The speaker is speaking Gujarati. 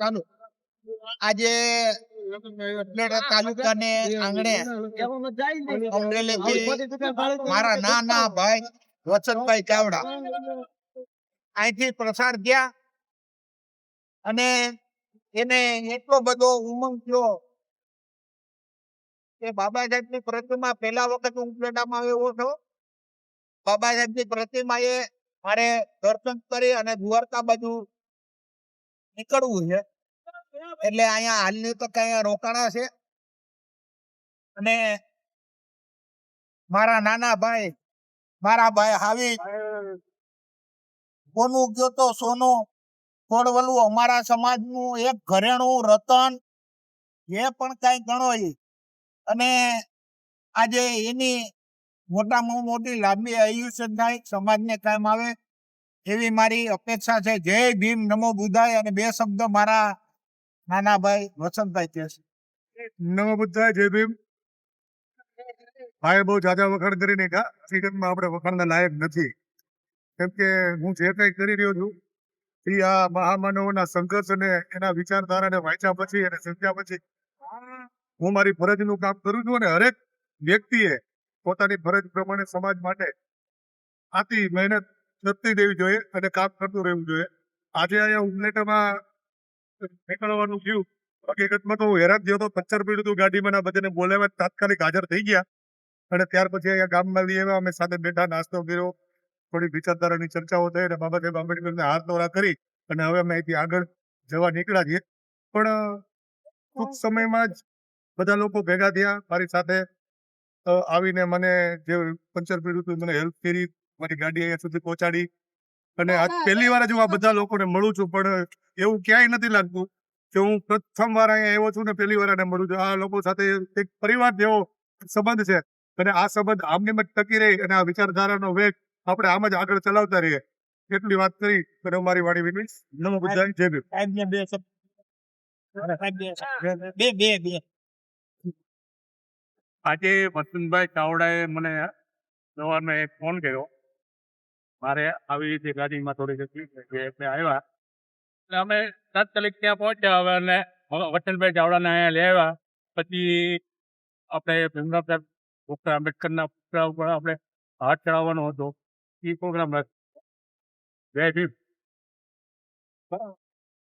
ચાલુ. આજે તાલુકાને આંગણે મારા નાના ભાઈ વસંતભાઈ ચાવડા. અહીંથી પ્રસાર ગયા અને એને એટલો બધો ઉમંગ થયો કે બાબા સાહેબની પ્રતિમા પહેલા વખત હું ઉપલેટામાં આવ્યો હતો. બાબા સાહેબની પ્રતિમા એ મારે દર્શન કરી અને દ્વારકા બાજુ નીકળવું છે. એટલે અહીંયા હાલની તો કઈ રોકાણા છે. અને મારા નાના ભાઈ મારા ભાઈ હાવી કોનું ગયો તો સોનું. કોડવલું અમારા સમાજનું એક ઘરેણું રતન જે પણ કઈ ગણો અને આજે એની મોટામાં મોટી લાંબી આયુષ્ય થાય સમાજને કામ આવે. એવી મારી અપેક્ષા છે. જય ભીમ, નમો બુદ્ધાય અને બે શબ્દ મારા નાના ભાઈ વસંતભાઈ કહેશે. નમો બુદ્ધાય, જય ભીમ. ભાઈ બહુ જાજા વખાણ કરી નાખ્યા. હકીકતમાં આપણે વખાણના લાયક નથી. કેમ કે હું જે કંઈ કરી રહ્યો છું, એ આ મહામાનવોના સંઘર્ષ અને એના વિચારધારાને વાંચ્યા પછી અને સમજ્યા પછી હું મારી ફરજનું કામ કરું છું અને હરેક વ્યક્તિએ પોતાની ફરજ પ્રમાણે સમાજ માટે આથી મહેનત કરતી દેવી જોઈએ અને કામ કરતું રહેવું જોઈએ. આજે અહીંયા ઉપલેટામાં નીકળવાનું થયું. હકીકતમાં તો હું હેરાન થયો હતો. પંચર પીડ્યું હતું ગાડીમાં બધાને બોલાવ્યા. તાત્કાલિક હાજર થઈ ગયા. અને ત્યાર પછી અહીંયા ગામમાં લઈ આવ્યા. અમે સાથે બેઠા નાસ્તો કર્યો. થોડી વિચારધારાની ચર્ચાઓ થઈ અને બાબા સાહેબ આંબેડકરને હાથ દોરા કરી અને હવે અમે અહીંથી આગળ જવા નીકળ્યા છીએ. પણ ટૂંક સમયમાં જ બધા લોકો ભેગા થયા. મારી સાથે આવીને મને જે પંચર પીડ્યું હતું મને હેલ્પ કરી. મારી ગાડી અહીંયા સુધી પહોંચાડી. અને આજ પહેલી વાર જ હું આ બધા લોકોને મળું છું પણ એવું ક્યાંય નથી લાગતું કે હું પ્રથમ વાર અહીંયા આવ્યો છું ને પહેલી વાર એને મળું છું. આ લોકો સાથે એક પરિવાર જેવો સંબંધ છે અને આ સંબંધ આમને જ ટકી રહે અને આ વિચારધારાનો વેગ આપણે આમ જ આગળ ચલાવતા રહીએ. એટલી વાત કરી અને મારી વાણી વિનવીશ નમો બુદ્ધાય જય ભીમ. બે બે બે બે આજે વસંતભાઈ ચાવડાએ મને સવારમાં એક ફોન કર્યો. મારે આવી રીતે ગાડીમાં થોડી તકલીફ થઈ ગઈ એટલે આવ્યા. એટલે અમે તાત્કાલિક ત્યાં પહોંચ્યા હવે અને વસંતભાઈ ચાવડાને અહીંયા આવ્યા. પછી આપણે ભીમરાવ સાહેબ ડૉક્ટર આંબેડકરના પુતળા ઉપર આપણે હાથ ચડાવવાનો હતો. એ પ્રોગ્રામ જય ભીમ.